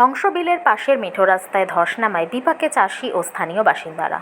হংসবিলের পাশের মেঠো রাস্তায় ধস নামায় বিপাকে চাষি ও স্থানীয় বাসিন্দারা।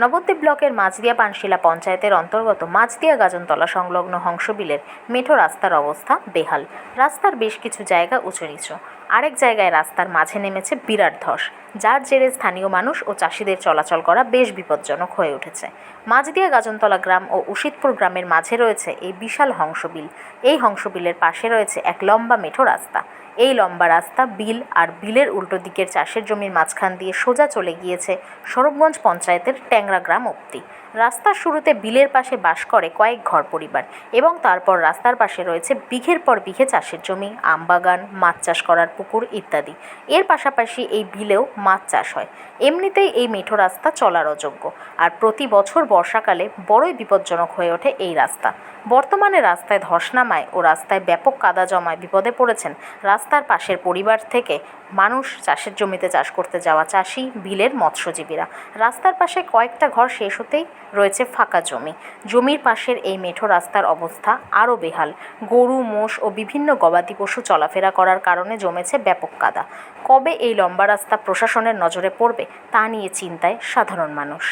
নবদ্বীপ ব্লকের মাঝদিয়া পানশিলা পঞ্চায়েতের অন্তর্গত মাঝদিয়া গাজনতলা সংলগ্ন হংসবিলের মেঠো রাস্তার অবস্থা বেহাল। রাস্তার বেশ কিছু জায়গা উঁচু নিচু। আরেক জায়গায় রাস্তার মাঝে নেমেছে বিরাট ধস। যার জেরে স্থানীয় মানুষ ও চাষিদের চলাচল করা বেশ বিপজ্জনক হয়ে উঠেছে। মাঝদিয়া গাজনতলা গ্রাম ও উশিতপুর গ্রামের মাঝে রয়েছে এই বিশাল হংসবিল। এই হংসবিলের পাশে রয়েছে এক লম্বা মেঠো রাস্তা। এই লম্বা রাস্তা বিল আর বিলের উল্টো দিকের চাষের জমির মাঝখান দিয়ে সোজা চলে গিয়েছে সরবগঞ্জ পঞ্চায়েতের ট্যাংরা গ্রাম অব্দি রাস্তার শুরুতে বিলের পাশে বাস করে কয়েক ঘর পরিবার এবং তারপর রাস্তার পাশে রয়েছে বিঘের পর বিঘে চাষের জমি, আমবাগান, মাছ চাষ করার পুকুর ইত্যাদি। এর পাশাপাশি এই বিলেও মাছ চাষ হয়। এমনিতেই এই মেঠো রাস্তা চলার অযোগ্য। আর প্রতি বছর বর্ষাকালে বড়ই বিপজ্জনক হয়ে ওঠে এই রাস্তা। বর্তমানে রাস্তায় ধস নামায় ও রাস্তায় ব্যাপক কাদা জমায় বিপদে পড়েছেন রাস্তার পাশের পরিবার থেকে মানুষ চাষের জমিতে চাষ করতে যাওয়া চাষি, বিলের মৎস্যজীবীরা। রাস্তার পাশে কয়েকটা ঘর শেষ হতেই রয়েছে ফাঁকা জমি। জমির পাশের এই মেঠো রাস্তার অবস্থা আরও বেহাল। গরু, মোষ ও বিভিন্ন গবাদি পশু চলাফেরা করার কারণে জমেছে ব্যাপক কাদা। কবে এই লম্বা রাস্তা প্রশাসনের নজরে পড়বে, তা নিয়ে চিন্তায় সাধারণ মানুষ।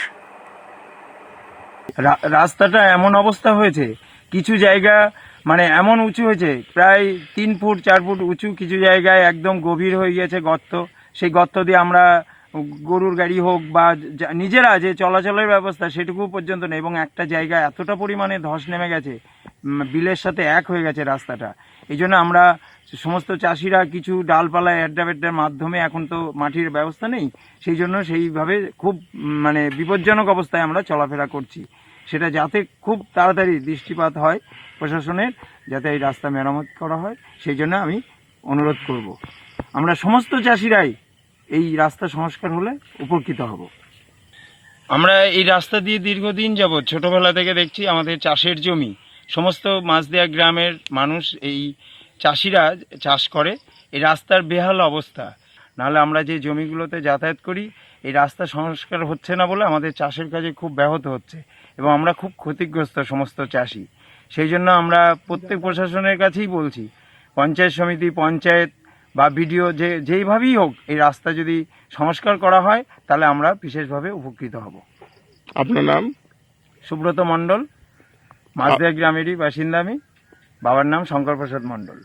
রাস্তাটা এমন অবস্থা হয়েছে, কিছু জায়গা মানে এমন উঁচু হয়েছে, প্রায় তিন ফুট, চার ফুট উঁচু কিছু জায়গায় একদম গভীর হয়ে গেছে গর্ত। সেই গর্ত দিয়ে আমরা গরুর গাড়ি হোক বা নিজেরা যে চলাচলের ব্যবস্থা সেটুকু পর্যন্ত নেই এবং একটা জায়গা এতটা পরিমাণে ধস নেমে গেছে বিলের সাথে এক হয়ে গেছে রাস্তাটা। এই জন্য আমরা সমস্ত চাষিরা কিছু ডালপালা অ্যাড্ডাবেড্ডার মাধ্যমে এখন তো মাটির ব্যবস্থা নেই, সেই জন্য সেইভাবে খুব মানে বিপজ্জনক অবস্থায় আমরা চলাফেরা করছি। সেটা যাতে খুব তাড়াতাড়ি দৃষ্টিপাত হয় প্রশাসনের, যাতে এই রাস্তা মেরামত করা হয়, সেই জন্য আমি অনুরোধ করব। আমরা সমস্ত চাষিরাই এই রাস্তা সংস্কার হলে উপকৃত হব। আমরা এই রাস্তা দিয়ে দীর্ঘদিন যাবৎ ছোটবেলা থেকে দেখছি আমাদের চাষের জমি। সমস্ত মাছদেয়া গ্রামের মানুষ এই চাষিরা চাষ করে। এই রাস্তার বেহাল অবস্থা। নাহলে আমরা যে জমিগুলোতে যাতায়াত করি এই রাস্তা সংস্কার হচ্ছে না বলে আমাদের চাষের কাজে খুব ব্যাহত হচ্ছে এবং আমরা খুব ক্ষতিগ্রস্ত সমস্ত চাষি সেই জন্য আমরা প্রত্যেক প্রশাসনের কাছেই বলছি পঞ্চায়েত সমিতি পঞ্চায়েত বা বিডিও যে যেইভাবেই হোক এই রাস্তা যদি সংস্কার করা হয় তাহলে আমরা বিশেষভাবে উপকৃত হব। আপনার নাম? সুব্রত মণ্ডল মাঝদিয়া গ্রামেরই বাসিন্দা আমি। বাবার নাম শঙ্কর প্রসাদ মণ্ডল।